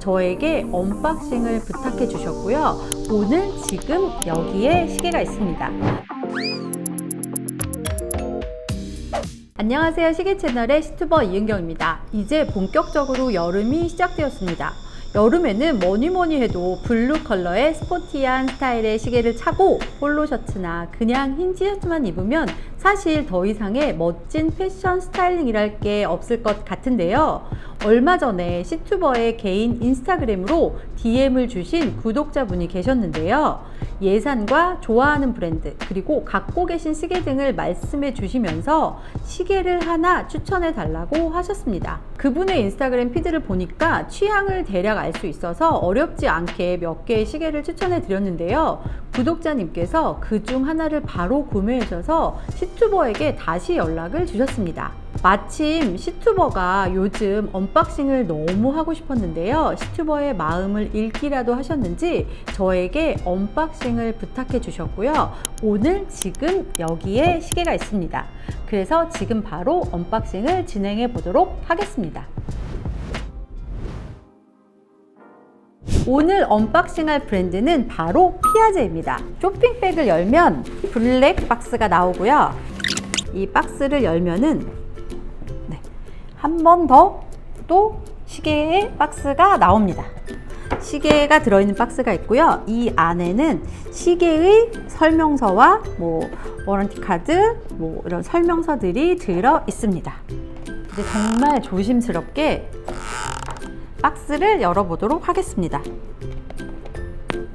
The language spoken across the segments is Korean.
저에게 언박싱을 부탁해 주셨고요. 오늘 지금 여기에 시계가 있습니다. 안녕하세요. 시계 채널의 시투버 이은경입니다. 이제 본격적으로 여름이 시작되었습니다. 여름에는 뭐니 뭐니 해도 블루 컬러의 스포티한 스타일의 시계를 차고 폴로 셔츠나 그냥 흰 티셔츠만 입으면 사실 더 이상의 멋진 패션 스타일링이랄 게 없을 것 같은데요. 얼마 전에 시투버의 개인 인스타그램으로 DM을 주신 구독자분이 계셨는데요. 예산과 좋아하는 브랜드, 그리고 갖고 계신 시계 등을 말씀해 주시면서 시계를 하나 추천해 달라고 하셨습니다. 그분의 인스타그램 피드를 보니까 취향을 대략 알 수 있어서 어렵지 않게 몇 개의 시계를 추천해 드렸는데요. 구독자님께서 그 중 하나를 바로 구매하셔서 시투버에게 다시 연락을 주셨습니다. 마침 시투버가 요즘 언박싱을 너무 하고 싶었는데요. 시투버의 마음을 읽기라도 하셨는지 저에게 언박싱을 부탁해 주셨고요. 오늘 지금 여기에 시계가 있습니다. 그래서 지금 바로 언박싱을 진행해 보도록 하겠습니다. 오늘 언박싱할 브랜드는 바로 피아제입니다. 쇼핑백을 열면 블랙 박스가 나오고요. 이 박스를 열면은 네, 한 번 더 또 시계의 박스가 나옵니다. 시계가 들어있는 박스가 있고요. 이 안에는 시계의 설명서와 뭐 워런티 카드, 뭐 이런 설명서들이 들어 있습니다. 이제 정말 조심스럽게 박스를 열어보도록 하겠습니다.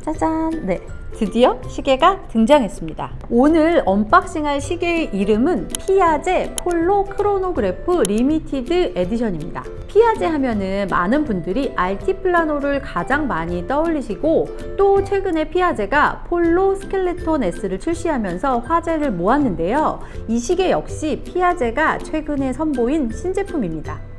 짜잔! 네. 드디어 시계가 등장했습니다. 오늘 언박싱할 시계의 이름은 피아제 폴로 크로노그래프 리미티드 에디션입니다. 피아제 하면은 많은 분들이 알티플라노를 가장 많이 떠올리시고 또 최근에 피아제가 폴로 스켈레톤 S를 출시하면서 화제를 모았는데요. 이 시계 역시 피아제가 최근에 선보인 신제품입니다.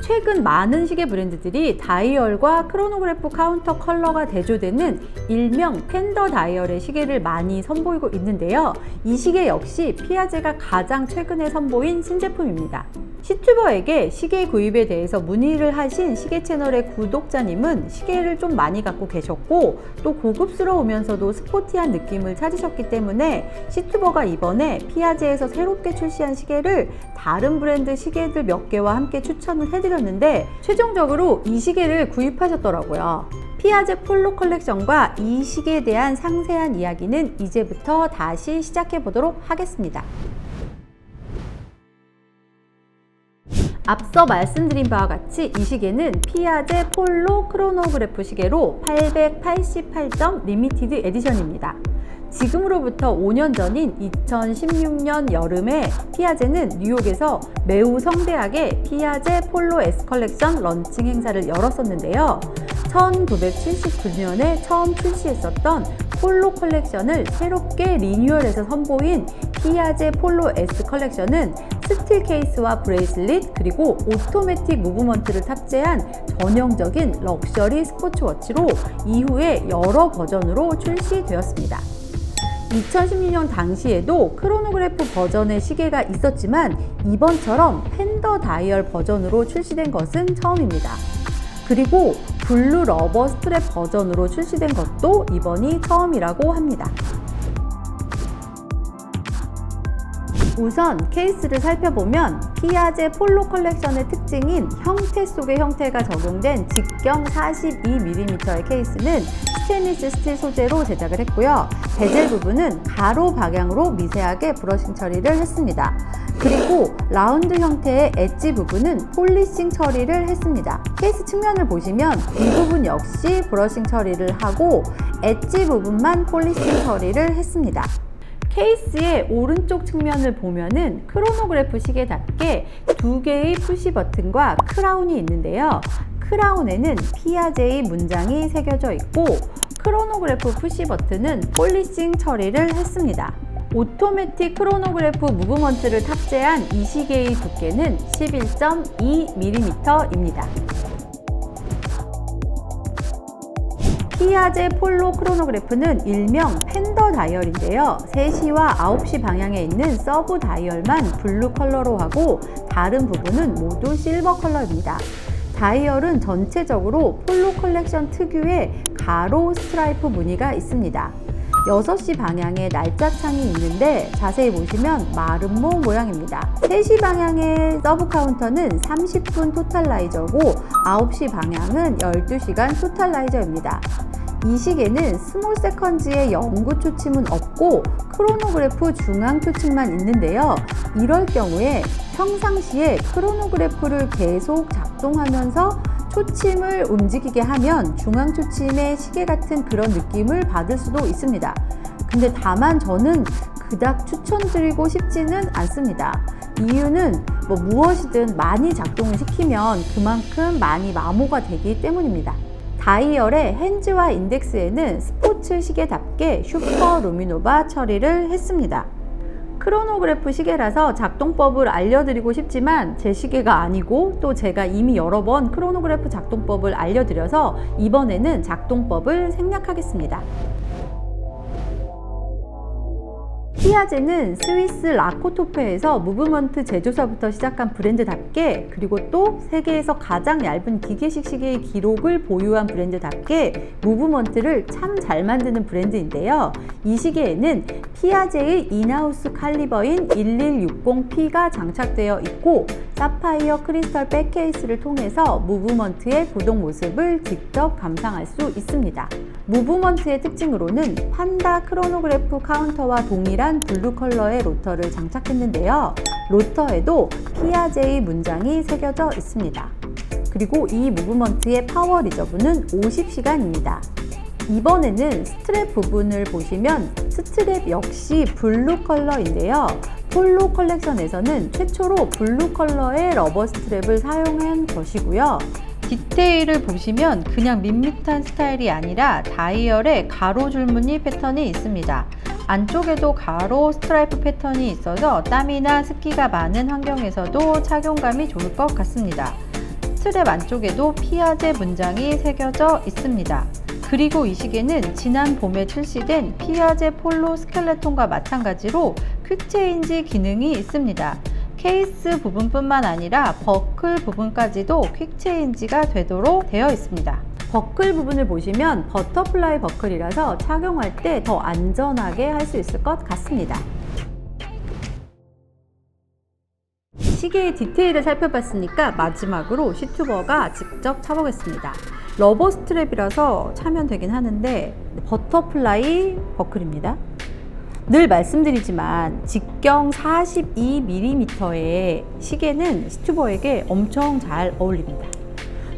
최근 많은 시계 브랜드들이 다이얼과 크로노그래프 카운터 컬러가 대조되는 일명 펜더 다이얼의 시계를 많이 선보이고 있는데요. 이 시계 역시 피아제가 가장 최근에 선보인 신제품입니다. 시튜버에게 시계 구입에 대해서 문의를 하신 시계 채널의 구독자님은 시계를 좀 많이 갖고 계셨고 또 고급스러우면서도 스포티한 느낌을 찾으셨기 때문에 시튜버가 이번에 피아제에서 새롭게 출시한 시계를 다른 브랜드 시계들 몇 개와 함께 추천을 해드 렸는데 최종적으로 이 시계를 구입하셨더라고요. 피아제 폴로 컬렉션과 이 시계에 대한 상세한 이야기는 이제부터 다시 시작해 보도록 하겠습니다. 앞서 말씀드린 바와 같이 이 시계는 피아제 폴로 크로노그래프 시계로 888점 리미티드 에디션입니다. 지금으로부터 5년 전인 2016년 여름에 피아제는 뉴욕에서 매우 성대하게 피아제 폴로 S 컬렉션 런칭 행사를 열었었는데요. 1979년에 처음 출시했었던 폴로 컬렉션을 새롭게 리뉴얼해서 선보인 피아제 폴로 S 컬렉션은 스틸 케이스와 브레이슬릿 그리고 오토매틱 무브먼트를 탑재한 전형적인 럭셔리 스포츠워치로 이후에 여러 버전으로 출시되었습니다. 2016년 당시에도 크로노그래프 버전의 시계가 있었지만 이번처럼 펜더 다이얼 버전으로 출시된 것은 처음입니다. 그리고 블루 러버 스트랩 버전으로 출시된 것도 이번이 처음이라고 합니다. 우선 케이스를 살펴보면 피아제 폴로 컬렉션의 특징인 형태 속의 형태가 적용된 직경 42mm의 케이스는 스테인리스 스틸 소재로 제작을 했고요. 베젤 부분은 가로 방향으로 미세하게 브러싱 처리를 했습니다. 그리고 라운드 형태의 엣지 부분은 폴리싱 처리를 했습니다. 케이스 측면을 보시면 이 부분 역시 브러싱 처리를 하고 엣지 부분만 폴리싱 처리를 했습니다. 케이스의 오른쪽 측면을 보면은 크로노그래프 시계답게 두 개의 푸시 버튼과 크라운이 있는데요. 크라운에는 피아제의 문장이 새겨져 있고 크로노그래프 푸시 버튼은 폴리싱 처리를 했습니다. 오토매틱 크로노그래프 무브먼트를 탑재한 이 시계의 두께는 11.2mm입니다. 피아제 폴로 크로노그래프는 일명 펜더 다이얼인데요. 3시와 9시 방향에 있는 서브 다이얼만 블루 컬러로 하고 다른 부분은 모두 실버 컬러입니다. 다이얼은 전체적으로 폴로 컬렉션 특유의 가로 스트라이프 무늬가 있습니다. 6시 방향에 날짜 창이 있는데 자세히 보시면 마름모 모양입니다. 3시 방향의 서브 카운터는 30분 토탈라이저고 9시 방향은 12시간 토탈라이저입니다. 이 시계는 스몰 세컨즈의 영구 초침은 없고 크로노그래프 중앙 초침만 있는데요. 이럴 경우에 평상시에 크로노그래프를 계속 작동하면서 초침을 움직이게 하면 중앙 초침의 시계 같은 그런 느낌을 받을 수도 있습니다. 근데 다만 저는 그닥 추천드리고 싶지는 않습니다. 이유는 뭐 무엇이든 많이 작동을 시키면 그만큼 많이 마모가 되기 때문입니다. 다이얼의 핸즈와 인덱스에는 스포츠 시계답게 슈퍼 루미노바 처리를 했습니다. 크로노그래프 시계라서 작동법을 알려드리고 싶지만 제 시계가 아니고 또 제가 이미 여러 번 크로노그래프 작동법을 알려드려서 이번에는 작동법을 생략하겠습니다. 피아제는 스위스 라코토페에서 무브먼트 제조사부터 시작한 브랜드답게 그리고 또 세계에서 가장 얇은 기계식 시계의 기록을 보유한 브랜드답게 무브먼트를 참 잘 만드는 브랜드인데요. 이 시계에는 피아제의 인하우스 칼리버인 1160P가 장착되어 있고 사파이어 크리스털 백케이스를 통해서 무브먼트의 구동 모습을 직접 감상할 수 있습니다. 무브먼트의 특징으로는 판다 크로노그래프 카운터와 동일한 블루 컬러의 로터를 장착했는데요. 로터에도 피아제의 문장이 새겨져 있습니다. 그리고 이 무브먼트의 파워 리저브는 50시간입니다. 이번에는 스트랩 부분을 보시면 스트랩 역시 블루 컬러인데요. 폴로 컬렉션에서는 최초로 블루 컬러의 러버 스트랩을 사용한 것이고요. 디테일을 보시면 그냥 밋밋한 스타일이 아니라 다이얼에 가로 줄무늬 패턴이 있습니다. 안쪽에도 가로 스트라이프 패턴이 있어서 땀이나 습기가 많은 환경에서도 착용감이 좋을 것 같습니다. 스트랩 안쪽에도 피아제 문장이 새겨져 있습니다. 그리고 이 시계는 지난 봄에 출시된 피아제 폴로 스켈레톤과 마찬가지로 퀵체인지 기능이 있습니다. 케이스 부분뿐만 아니라 버클 부분까지도 퀵체인지가 되도록 되어 있습니다. 버클 부분을 보시면 버터플라이 버클이라서 착용할 때 더 안전하게 할 수 있을 것 같습니다. 시계의 디테일을 살펴봤으니까 마지막으로 시튜버가 직접 차보겠습니다. 러버 스트랩이라서 차면 되긴 하는데 버터플라이 버클입니다. 늘 말씀드리지만 직경 42mm의 시계는 시튜버에게 엄청 잘 어울립니다.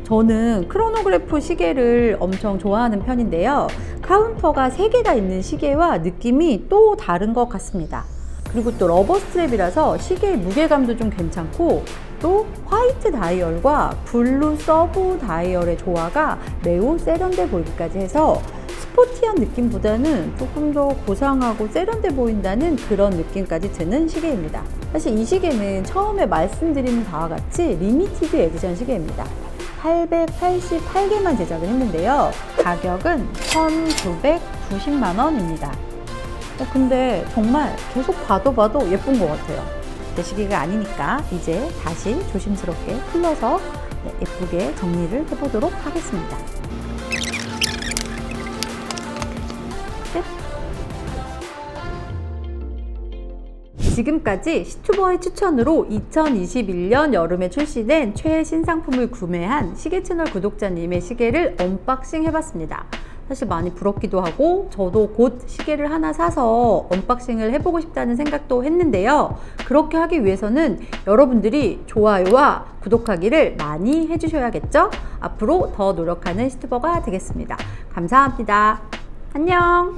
저는 크로노그래프 시계를 엄청 좋아하는 편인데요. 카운터가 3개가 있는 시계와 느낌이 또 다른 것 같습니다. 그리고 또 러버 스트랩이라서 시계의 무게감도 좀 괜찮고 또 화이트 다이얼과 블루 서브 다이얼의 조화가 매우 세련돼 보이기까지 해서 스포티한 느낌보다는 조금 더 고상하고 세련돼 보인다는 그런 느낌까지 드는 시계입니다. 사실 이 시계는 처음에 말씀드린 바와 같이 리미티드 에디션 시계입니다. 888개만 제작을 했는데요. 가격은 1,990만 원입니다. 어, 근데 정말 계속 봐도 봐도 예쁜 것 같아요. 내 시계가 아니니까 이제 다시 조심스럽게 풀러서 네, 예쁘게 정리를 해보도록 하겠습니다. 끝. 지금까지 시투버의 추천으로 2021년 여름에 출시된 최신 상품을 구매한 시계 채널 구독자님의 시계를 언박싱 해봤습니다. 사실 많이 부럽기도 하고 저도 곧 시계를 하나 사서 언박싱을 해보고 싶다는 생각도 했는데요. 그렇게 하기 위해서는 여러분들이 좋아요와 구독하기를 많이 해주셔야겠죠? 앞으로 더 노력하는 시투버가 되겠습니다. 감사합니다. 안녕!